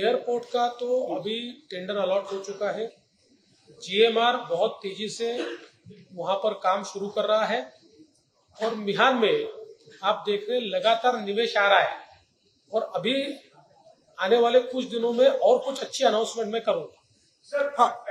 Airport का तो अभी टेंडर अलॉट हो चुका है। जीएमआर बहुत तेज़ी से वहाँ पर काम शुरू कर रहा है और मिहान में आप देख रहे हैं लगातार निवेश आ रहा है। और अभी आने वाले कुछ दिनों में और कुछ अच्छी अनाउंसमेंट मैं करूँगा। सर हाँ.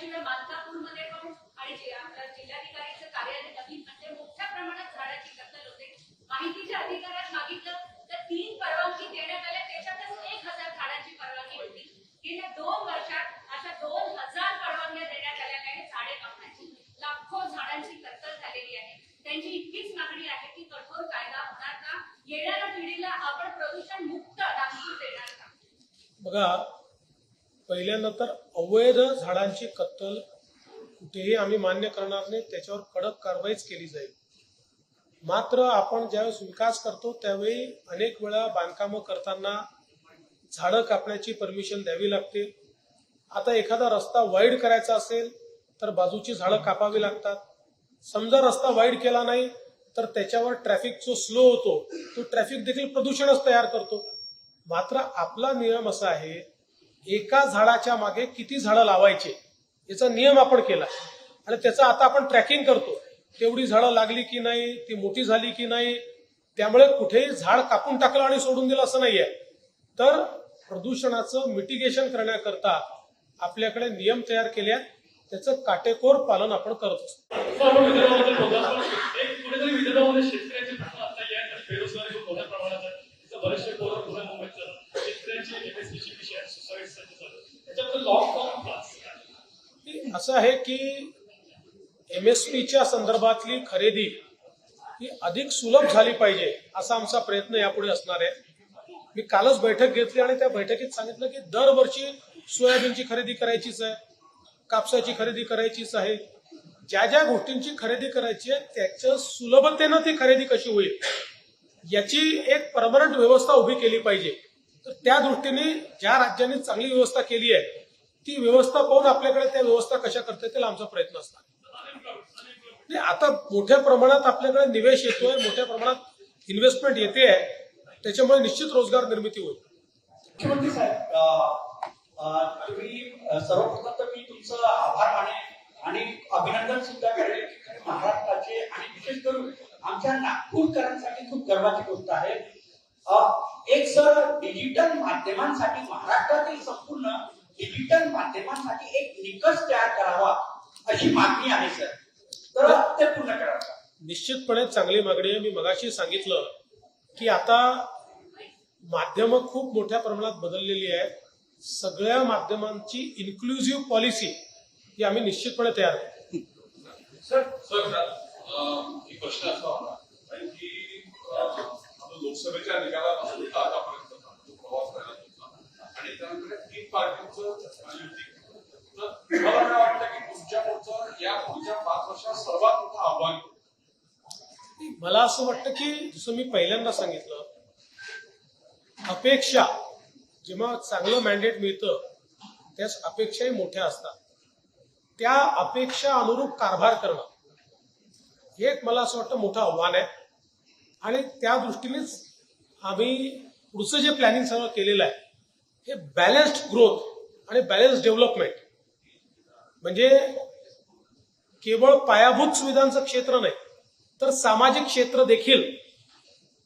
हेक्टर याशिवाय मालकापूरमध्ये पण आणि जे आपल्या जिल्हाधिकारीचं कार्यालय नवीन म्हणजे मोठ्या प्रमाणात झाडाची कत्तल होते. माहितीच्या अधिकारात मागितलं तर तीन परवानगी देण्यात आल्या. त्याच्यातच एक हजार झाडांची परवानगी होती. गेल्या दोन वर्षात अशा दोन हजार परवानग्या देण्यात आल्या. आहेत झाडे कापण्याची लाखो झाडांची कत्तल झालेली आहे. त्यांची इतकीच मागणी आहे की कठोर कायदा होणार का? येणाऱ्या पिढीला आपण प्रदूषण मुक्त नागपूर देणार का? बघा पहिल्यांदा तर अवैध झाडांची कत्तल कुठेही आम्ही मान्य करणार नाही त्याच्यावर कडक कारवाईच केली जाईल. मात्र आपण ज्यावेळेस विकास करतो त्यावेळी अनेक वेळा बांधकामं करताना झाडं कापण्याची परमिशन द्यावी लागते. आता एखादा रस्ता वाईड करायचा असेल तर बाजूची झाडं कापावी लागतात. समजा रस्ता वाईड केला नाही तर त्याच्यावर ट्रॅफिक जो स्लो होतो तो ट्रॅफिक देखील प्रदूषणच तयार करतो. मात्र आपला नियम असा आहे एका झाडाच्या मागे किती झाडं लावायचे? याचा नियम आपण केला. आणि त्याचं आता आपण ट्रॅकिंग करतो. तेवढी झाडं लागली की नाही ती मोठी झाली की नाही त्यामुळे कुठेही झाड कापून टाकलं आणि सोडून दिलं असं नाहीये. तर प्रदूषणाचं मिटिगेशन करण्याकरता आपल्याकडे नियम तयार केले आहेत. त्याचं काटेकोर पालन आपण करत असतो आपण विदर्भामध्ये बोलतो एक कुठेतरी विदर्भामध्ये शेतकऱ्यांचे प्रश्न आता या बेरोजगारी खूप मोठ्या प्रमाणात आहे तिथं बरेचसे पोरं पुणे मुंबईचं शेतकऱ्यांची एमएसपीची कशी आहे सुसाईड चालू त्याच्याबद्दल लॉंग टर्म प्लान्स असं आहे की एम एस पीच्या संदर्भातली खरेदी ही अधिक सुलभ झाली पाहिजे असा आमचा प्रयत्न यापुढे असणार आहे. मी कालच बैठक घेतली आणि त्या बैठकीत सांगितलं की दरवर्षी सोयाबीनची खरेदी करायचीच आहे कापसाची खरेदी करायचीच आहे. ज्या ज्या गोष्टींची खरेदी करायची आहे त्याच्या सुलभतेनं ती खरेदी कशी होईल याची एक परमनंट व्यवस्था उभी केली पाहिजे. तर त्या दृष्टीने ज्या राज्यांनी चांगली व्यवस्था केली आहे ती व्यवस्था पाहून आपल्याकडे त्या व्यवस्था कशा करता येतील आमचा प्रयत्न असणार. आता मोठ्या प्रमाणात आपल्याकडे निवेश येतोय मोठ्या प्रमाणात इन्व्हेस्टमेंट येते आहे त्याच्यामुळे निश्चित रोजगार निर्मिती होईल. मुख्यमंत्री साहेब तुम्ही सर्वप्रथम तर मी तुमचं आभार माने आणि अभिनंदन सुद्धा करेल महाराष्ट्राचे आणि विशेष करून आमच्या नागपूरकरांसाठी खूप गर्वाची गोष्ट आहे. एक सर डिजिटल माध्यमांसाठी महाराष्ट्रातील संपूर्ण डिजिटल माध्यमांसाठी एक निकष तयार करावा अशी मागणी आहे सर. तर ते पूर्ण करा. निश्चितपणे चांगली मागणी आहे. मी मगाशी सांगितलं की आता माध्यमं खूप मोठ्या प्रमाणात बदललेली आहेत. सगळ्या माध्यमांची इन्क्लुझिव्ह पॉलिसी ही आम्ही निश्चितपणे तयार करू. सर. सर अं, एक प्रश्न असा होता. की लोकसभेच्या निकालापासून तर आतापर्यंत जो प्रवास करत होता आणि त्यानंतर तीन पार्टींचं युती तर मला काय वाटतं की तुमच्या पुढचं या पुढच्या पाच वर्षात सर्वात मोठं आव्हान मला असं वाटतं की जसं मी पहिल्यांदा सांगितलं अपेक्षा जेव्हा चांगलं मॅन्डेट मिळतं त्याच अपेक्षाही मोठ्या असतात. त्या अपेक्षा अनुरूप कारभार करणं हे एक मला असं वाटतं मोठं आव्हान आहे. आणि त्या दृष्टीनेच आम्ही पुढचं जे प्लॅनिंग सगळं केलेलं आहे हे बॅलन्स्ड ग्रोथ आणि बॅलन्स डेव्हलपमेंट म्हणजे केवळ पायाभूत सुविधांचं क्षेत्र नाही तर सामाजिक क्षेत्र देखील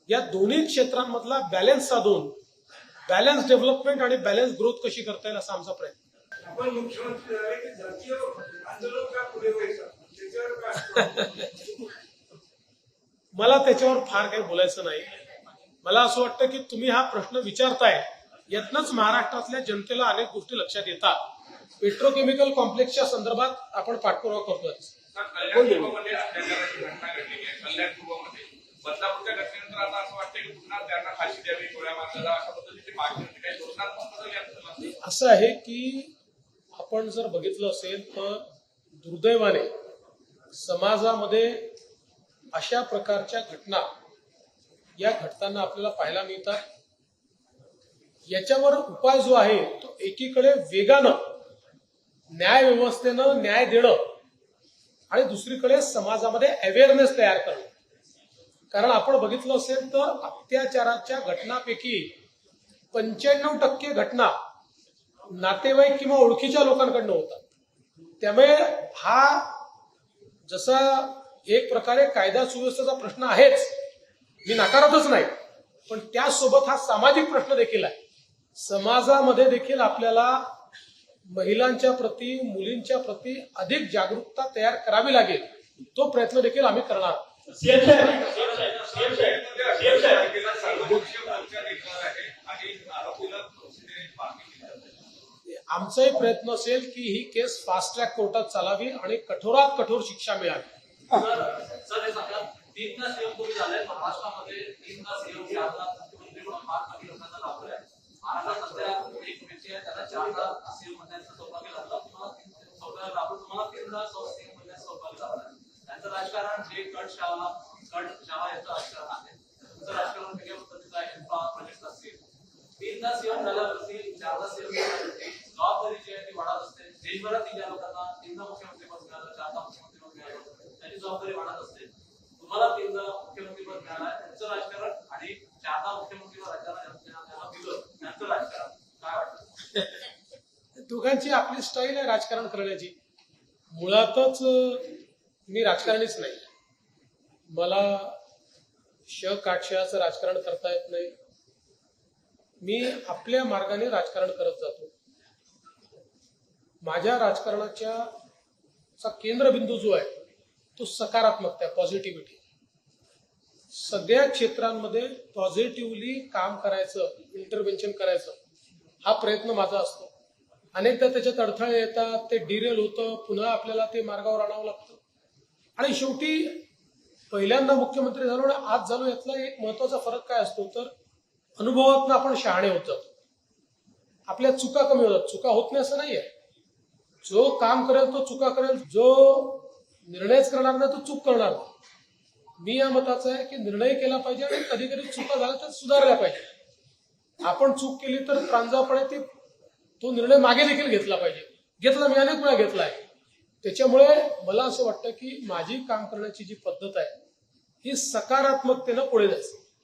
या दोन्ही क्षेत्रांमधला बॅलन्स साधून बॅलन्स डेव्हलपमेंट आणि बॅलन्स ग्रोथ कशी करता येईल असा आमचा प्रयत्न. मला त्याच्यावर फार काही बोलायचं नाही. मला असं वाटतं की तुम्ही हा प्रश्न विचारताय यातनंच महाराष्ट्रातल्या जनतेला अनेक गोष्टी लक्षात येतात. पेट्रोकेमिकल कॉम्प्लेक्सच्या संदर्भात आपण पाठपुरावा करतोय. आता असं आहे की आपण जर बघितलं असेल तर दुर्दैवाने समाजामध्ये अशा प्रकारच्या घटना या घटनांना आपल्याला पाहायला मिळतात. याच्यावर उपाय जो आहे तो एकीकडे वेगानं न्याय व्यवस्थेनं न्याय देणं आणि दुसरीकडे समाजामध्ये अवेअरनेस तयार करणं. कारण आपण बघितलं असेल तर अत्याचाराच्या घटनापैकी पंच्याण्णव टक्के घटना नातेवाईक किंवा ओळखीच्या लोकांकडनं होतात. त्यामुळे हा जसा एक प्रकारे कायदा सुव्यवस्थेचा प्रश्न आहेच मी नाकारतच नाही. पण त्यासोबत हा सामाजिक प्रश्न देखील आहे. समाजामध्ये देखील आपल्याला महिलांच्या प्रती मुलींच्या प्रती अधिक जागरूकता तयार करावी लागेल. तो प्रयत्न देखील आम्ही करणार. आमचाही प्रयत्न असेल की ही केस फास्ट ट्रॅक कोर्टात चालावी आणि कठोरात कठोर शिक्षा मिळावी सर हे सांगा तीनदा सीएम तुम्ही झालाय महाराष्ट्रामध्ये तीनदा सीएम चारदा मुख्यमंत्री म्हणून फार कमी लोकांना लाभलंय महाराष्ट्रात सध्या एक व्यक्ती आहे त्याला चारदा सीएम म्हणण्याचं सौभाग्य लाभलं तुम्हाला सौभाग्य लाभलं तुम्हाला तीनदा सीएम म्हणण्याचं सौभाग्य लाभलं त्यांचं राजकारण जे कट शाळा कट शाळा याचं राजकारण आहे तुमचं राजकारण वेगळ्या पद्धतीचं आहे प्रोजेक्ट असतील तीनदा सीएम झाल्यावरती चारदा सीएम झाल्यावरती जबाबदारी जी आहे ती वाढत असते. देशभरात ज्या लोकांना तीनदा मुख्यमंत्री पद मिळालं चारदा मुख्यमंत्री पद मिळालं त्याची जबाबदारी वाढत असते. तुम्हाला तीनदा मुख्यमंत्री पद मिळालं आहे त्यांचं राजकारण आणि चारदा मुख्यमंत्री पद राज्याला ज्यांना दिलं त्यांचं राजकारण. काय वाटतं? दोघांची आपली स्टाईल आहे राजकारण करण्याची. मुळातच मी राजकारणीच नाही. मला श काटशयाचं राजकारण करता येत नाही. मी आपल्या मार्गाने राजकारण करत जातो. माझ्या राजकारणाच्या चा केंद्रबिंदू जो आहे तो सकारात्मकता आहे पॉझिटिव्हिटी सगळ्या क्षेत्रांमध्ये पॉझिटिव्हली काम करायचं इंटरव्हेन्शन करायचं हा प्रयत्न माझा असतो. अनेकदा त्याच्यात अडथळे येतात ते डिरेल होतं पुन्हा आपल्याला ते मार्गावर आणावं लागतं. आणि शेवटी पहिल्यांदा मुख्यमंत्री झालो आणि आज झालो यातला एक महत्त्वाचा फरक काय असतो? तर अनुभवातनं आपण शहाणे होत जातो. आपल्या चुका कमी होतात. चुका होत नाही असं नाहीये. जो काम करेल तो चुका करेल. जो निर्णयच करणार नाही तो चूक करणार नाही. मी या मताचा आहे की निर्णय केला पाहिजे आणि कधी कधी चुका झाल्या तर सुधारल्या पाहिजे. आपण चूक केली तर प्रांजापणे ती तो निर्णय मागे देखील घेतला पाहिजे. घेतला मी अनेक वेळा घेतला आहे. त्याच्यामुळे मला असं वाटतं की माझी काम करण्याची जी पद्धत आहे ही सकारात्मकतेनं पुढे जायची.